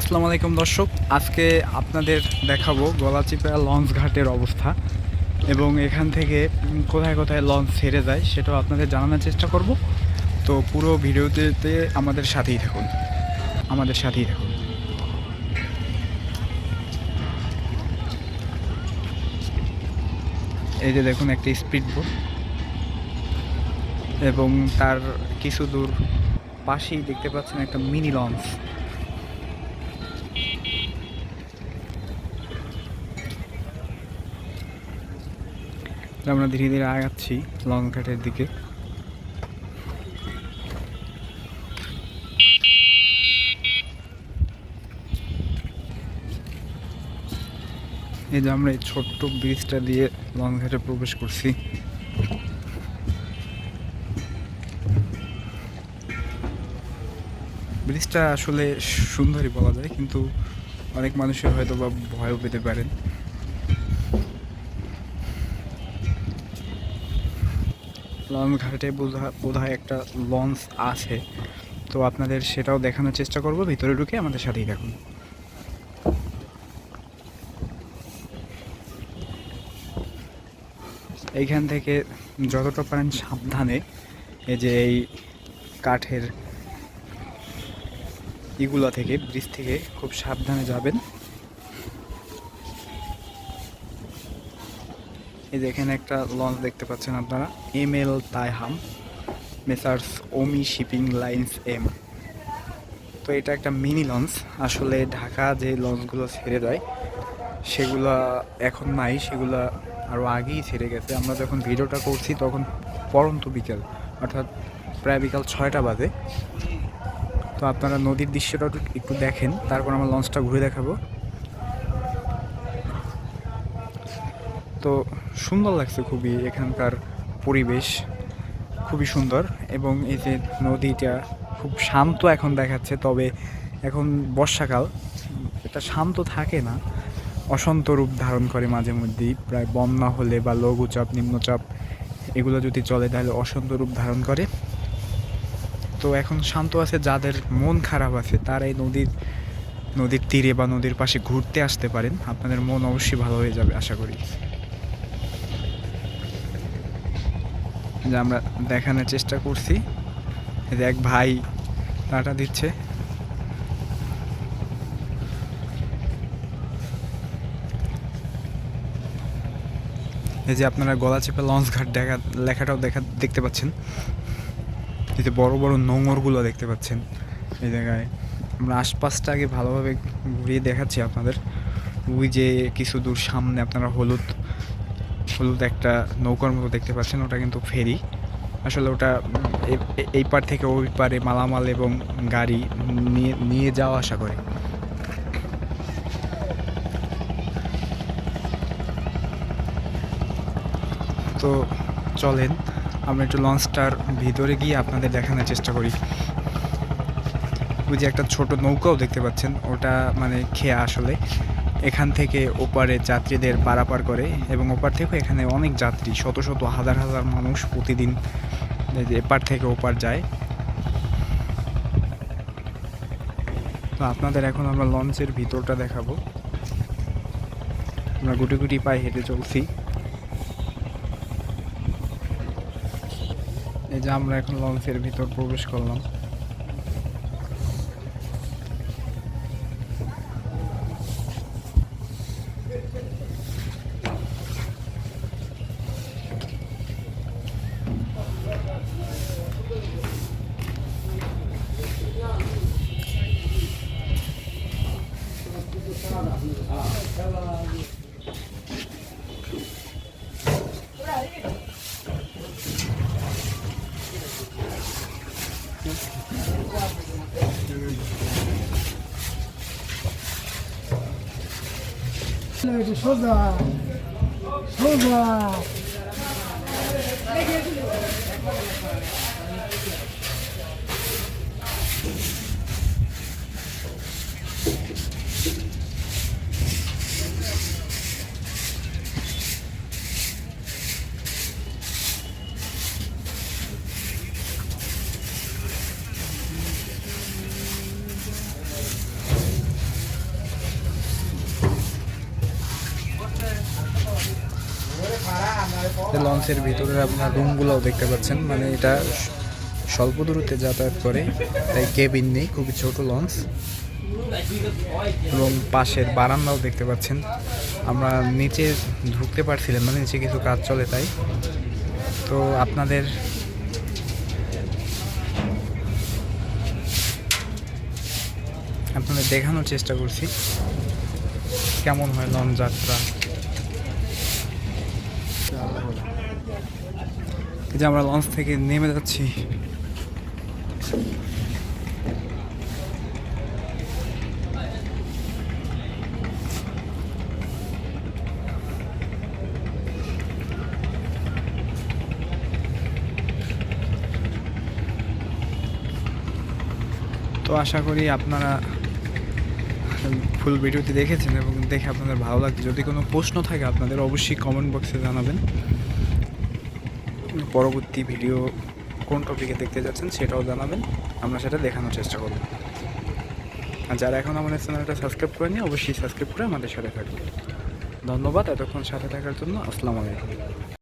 আসসালামু আলাইকুম দর্শক, আজকে আপনাদের দেখাবো গলাচিপা লঞ্চ ঘাটের অবস্থা এবং এখান থেকে কোথায় কোথায় লঞ্চ ছেড়ে যায় সেটাও আপনাদের জানানোর চেষ্টা করব। তো পুরো ভিডিওতে আমাদের সাথেই থাকুন, আমাদের সাথেই থাকুন। এই যে দেখুন একটা স্পিড বোট এবং তার কিছু দূর পাশেই দেখতে পাচ্ছেন একটা মিনি লঞ্চ আমরা ধীরে ধীরে আগাচ্ছি লঞ্চ ঘাটের দিকে। এই যে আমরা এই ছোট্ট ব্রিজটা দিয়ে লঞ্চ ঘাটে প্রবেশ করছি। ব্রিজটা আসলে সুন্দরই বলা যায়, কিন্তু অনেক মানুষের হয়তো বা ভয়ও পেতে পারেন। লঞ্চ ঘাটে বোধ হয় একটা লঞ্চ আছে। তো আপনাদের সেটাও দেখানোর চেষ্টা করব, ভিতরে ঢুকে আমাদের সাথেই দেখুন এইখান থেকে যতটা পারেন সাবধানে এই যে এই কাঠের ইগুলা থেকে, ব্রিজ থেকে খুব সাবধানে যাবেন। এই যে এখানে একটা লঞ্চ দেখতে পাচ্ছেন আপনারা M L Taiham messrs Omi shipping lines M তো এটা একটা মিনি লঞ্চ আসলে ঢাকা যে লঞ্চগুলো ছেড়ে দেয়, সেগুলো এখন নাই, সেগুলো আরও আগেই ছেড়ে গেছে। আমরা যখন ভিডিওটা করছি তখন পরন্ত বিকেল, অর্থাৎ প্রায় বিকাল ছয়টা বাজে। তো আপনারা নদীর দৃশ্যটা একটু- একটু দেখেন, তারপর আমরা লঞ্চটা ঘুরে দেখাবো। তো সুন্দর লাগছে খুবই এখানকার পরিবেশ, খুবই সুন্দর এবং এই যে নদীটা খুব শান্ত এখন দেখাচ্ছে, তবে এখন বর্ষাকাল, এটা শান্ত থাকে না। অশান্ত রূপ ধারণ করে মাঝে মধ্যেই, প্রায় বন্যা হলে বা লঘুচাপ, নিম্নচাপ, এগুলো যদি চলে তাহলে অশান্ত রূপ ধারণ করে। তো এখন শান্ত আছে, যাদের মন খারাপ আছে তারা এই নদীর নদীর তীরে বা নদীর পাশে ঘুরতে আসতে পারেন। আপনাদের মন অবশ্যই ভালো হয়ে যাবে, আশা করি। যে আমরা দেখানোর চেষ্টা করছি। এক ভাই টাটা দিচ্ছে। এই যে আপনারা গলা চেপে লঞ্চ ঘাট দেখা, লেখাটাও দেখা, দেখতে পাচ্ছেন। এই যে বড় বড় নোঙরগুলো দেখতে পাচ্ছেন। এই জায়গায় আমরা আশপাশটা আগে ভালোভাবে ঘুরিয়ে দেখাচ্ছি আপনাদের। ওই যে কিছু দূর সামনে আপনারা হলুদ হলুদ একটা নৌকার মতো দেখতে পাচ্ছেন, ওটা কিন্তু ফেরি। আসলে ওটা এই পার থেকে ওই পারে মালামাল এবং গাড়ি নিয়ে নিয়ে যাওয়া আশা করে। তো চলেন, আমরা একটু লঞ্চটার ভিতরে গিয়ে আপনাদের দেখানোর চেষ্টা করি। ওই যে একটা ছোট নৌকাও দেখতে পাচ্ছেন, ওটা মানে খেয়া আসলে। এখান থেকে ওপারে যাত্রীদের পারাপার করে এবং ওপার থেকে এখানে অনেক যাত্রী, শত শত, হাজার হাজার মানুষ প্রতিদিন এপার থেকে ওপার যায়। তো আপনাদের এখন আমরা লঞ্চের ভিতরটা দেখাবো। আমরা গুটি গুটি পায়ে হেঁটে চলছি। এই যে আমরা এখন লঞ্চের ভিতর প্রবেশ করলাম। একটু সোজা। সোজা। লঞ্চের ভিতরে আপনার রুমগুলোও দেখতে পাচ্ছেন। মানে এটা স্বল্প দূরত্বে যাতায়াত করে, তাই কেবিন নেই, খুবই ছোট লঞ্চ এবং পাশের বারান্দাও দেখতে পাচ্ছেন। আমরা নিচে ঢুকতে পারছিলাম মানে নিচে কিছু কাজ চলে তাই। তো আপনাদের আপনাদের দেখানোর চেষ্টা করছি, কেমন হয় লঞ্চ যাত্রা? যে আমরা লঞ্চ থেকে নেমে যাচ্ছি। তো আশা করি আপনারা ফুল ভিডিওটি দেখেছেন এবং দেখে আপনাদের ভালো লাগছে। যদি কোনো প্রশ্ন থাকে, আপনাদের অবশ্যই কমেন্ট বক্সে জানাবেন। পরবর্তী ভিডিও কোন টপিকে দেখতে যাচ্ছেন সেটাও জানাবেন। আমরা সেটা দেখানোর চেষ্টা করব। আর যারা এখন আমাদের চ্যানেলটা সাবস্ক্রাইব করেনি অবশ্যই সাবস্ক্রাইব করে আমাদের সাথে থাকবেন। ধন্যবাদ, এতক্ষণ সাথে থাকার জন্য। আসসালামু আলাইকুম।